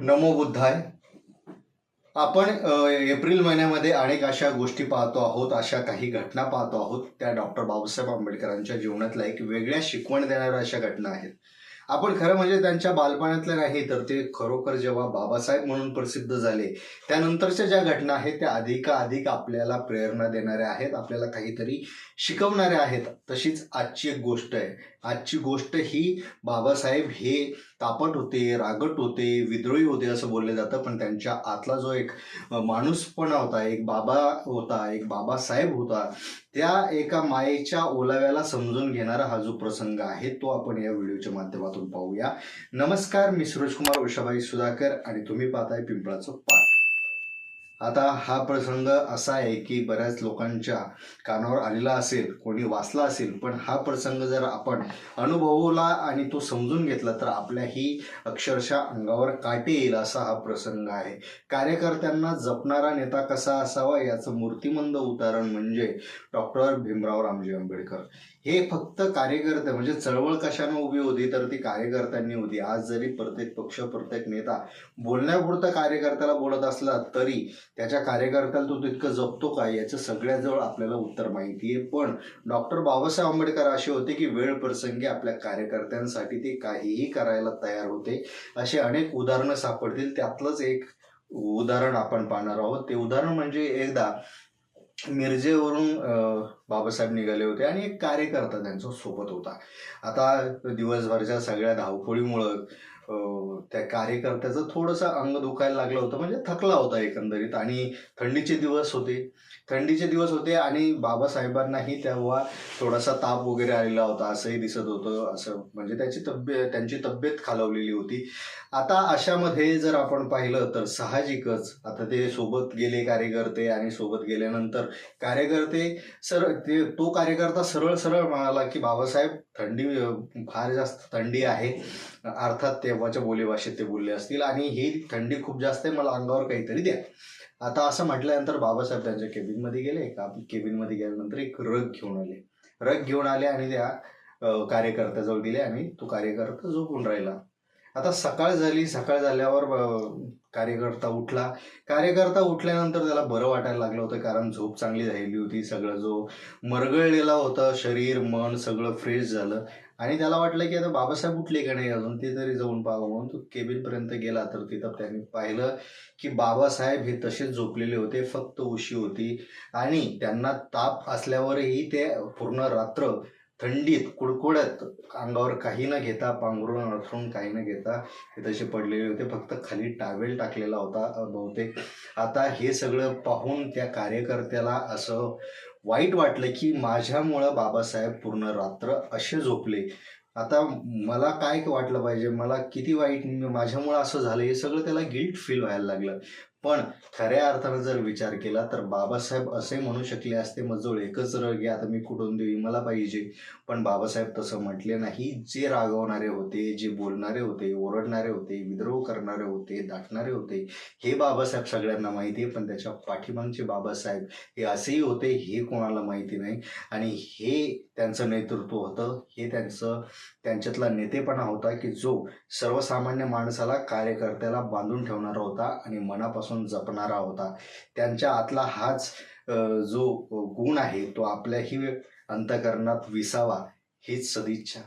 नमो बुद्धाय. आपण एप्रिल महिन्यामध्ये अनेक अशा गोष्टी पाहतो आहोत अशा काही घटना पाहतो आहोत. त्या डॉक्टर बाबासाहेब आंबेडकरांच्या जीवनातल्या एक वेगळ्या शिकवण देणाऱ्या अशा घटना आहेत. आपण खरं म्हणजे त्यांच्या बालपणातल्या नाही तर ते खरोखर जेव्हा बाबासाहेब म्हणून प्रसिद्ध झाले त्यानंतरच्या ज्या घटना आहेत त्या अधिकाधिक आपल्याला प्रेरणा देणाऱ्या आहेत आपल्याला काहीतरी शिकवणाऱ्या आहेत. तशीच आजची एक गोष्ट आहे. आजची गोष्ट ही बाबासाहेब हे तापट होते रागट होते विद्रोही होते असं बोललं जातं पण त्यांच्या आतला जो एक माणूसपणा होता एक बाबा होता एक बाबासाहेब होता त्या एका मायेच्या ओलाव्याला समजून घेणारा हा जो प्रसंग आहे तो आपण या व्हिडिओच्या माध्यमातून पाहूया. नमस्कार मी सुरेश कुमार उषाबाई सुधाकर आणि तुम्ही पाहताय पिंपळाचं पा आता हा प्रसंग असा आहे की बऱ्याच लोकांच्या कानावर आलेला असेल कोणी वाचला असेल पण हा प्रसंग जर आपण अनुभवला आणि तो समजून घेतला तर आपल्याही अक्षरशः अंगावर काटे येईल असा हा प्रसंग आहे. कार्यकर्त्यांना जपणारा नेता कसा असावा याचं मूर्तिमंद उदाहरण म्हणजे डॉक्टर भीमराव रामजी आंबेडकर. हे फक्त कार्यकर्ते म्हणजे चळवळ कशानं उभी होती तर ती कार्यकर्त्यांनी होती. आज जरी प्रत्येक पक्ष प्रत्येक नेता बोलण्यापुरतं कार्यकर्त्याला बोलत असला तरी त्याच्या कार्यकर्त्याला तो तितकं जपतो का याचं सगळ्याजवळ आपल्याला उत्तर माहिती आहे पण डॉक्टर बाबासाहेब आंबेडकर असे होते की वेळ प्रसंगी आपल्या कार्यकर्त्यांसाठी ते काहीही करायला तयार होते. असे अनेक उदाहरणं सापडतील. त्यातलंच एक उदाहरण आपण पाहणार आहोत. ते उदाहरण म्हणजे एकदा मिरजेवरून बाबासाहेब निघाले होते आणि एक कार्यकर्ता त्यांचा सोबत होता. आता दिवसभरच्या सगळ्या धावपळीमुळं त्या कार्यकर्त्याचं थोडंसं अंग दुखायला लागलं होतं म्हणजे थकला होता एकंदरीत. आणि थंडीचे दिवस होते. थंडीचे दिवस होते आणि बाबासाहेबांनाही तेव्हा थोडासा ताप वगैरे आलेला होता असंही दिसत होतं. असं म्हणजे त्याची तब्येत त्यांची तब्येत खालावलेली होती. आता अशामध्ये जर आपण पाहिलं तर साहजिकच आता ते सोबत गेले कार्यकर्ते आणि सोबत गेल्यानंतर कार्यकर्ते सर ते तो कार्यकर्ता सरळ सरळ म्हणाला की बाबासाहेब थंडी फार जास्त थंडी आहे. अर्थात तेव्हाच्या बोलीभाषेत ते बोलले असतील. आणि ही थंडी खूप जास्त आहे मला अंगावर काहीतरी द्या. आता असं म्हटल्यानंतर बाबासाहेब त्यांच्या केबिनमध्ये गेले. का केबिनमध्ये गेल्यानंतर एक रग घेऊन आले. रग घेऊन आले आणि त्या कार्यकर्त्याजवळ दिले आणि तो कार्यकर्ता झोपून राहिला. आता सकाळ झाली. सकाळ झाल्यावर कार्यकर्ता उठला. कार्यकर्ता उठल्यानंतर त्याला बरं वाटायला लागलं होतं कारण झोप चांगली झालेली होती. सगळं जो मरगळलेला होता शरीर मन सगळं फ्रेश झालं. आणि त्याला वाटलं की आता बाबासाहेब उठले का नाही अजून? ते तरी जाऊन पाहावं म्हणून तो केबिन पर्यंत गेला. तर तिथं त्यांनी पाहिलं की बाबासाहेब हे तसेच झोपलेले होते फक्त उशी होती. आणि त्यांना ताप असल्यावरही ते पूर्ण रात्र थंडीत कुडकुडत अंगावर काही न घेता पांघरून अडथळून काही न घेता ते तसे पडलेले होते. फक्त खाली टावेल टाकलेला होता बहुतेक. आता हे सगळं पाहून त्या कार्यकर्त्याला असं वाईट वाटलं की माझ्यामुळं बाबासाहेब पूर्ण रात्र असे झोपले. आता मला काय वाटलं पाहिजे? मला किती वाईट माझ्यामुळं असं झालं हे सगळं त्याला गिल्ट फील व्हायला लागलं. पण खऱ्या अर्थानं जर विचार केला तर बाबासाहेब असे म्हणू शकले असते मजोळ एकच रग आहे आता मी कुठून देऊ? मला पाहिजे. पण बाबासाहेब तसं म्हटले नाही. जे रागवणारे होते जे बोलणारे होते ओरडणारे होते विद्रोह करणारे होते दाटणारे होते हे बाबासाहेब सगळ्यांना माहिती आहे. पण त्याच्या पाठीमागचे बाबासाहेब हे असेही होते हे कोणाला माहिती नाही. आणि हे त्यांचं नेतृत्व होतं. हे त्यांचं त्यांच्यातला नेतेपणा होता की जो सर्वसामान्य माणसाला कार्यकर्त्याला बांधून ठेवणारा होता. आणि मनापासून जपणारा होता. त्यांच्या आतला हाच जो गुण आहे तो आपल्याही अंतकरणात विसावा हीच सदिच्छा.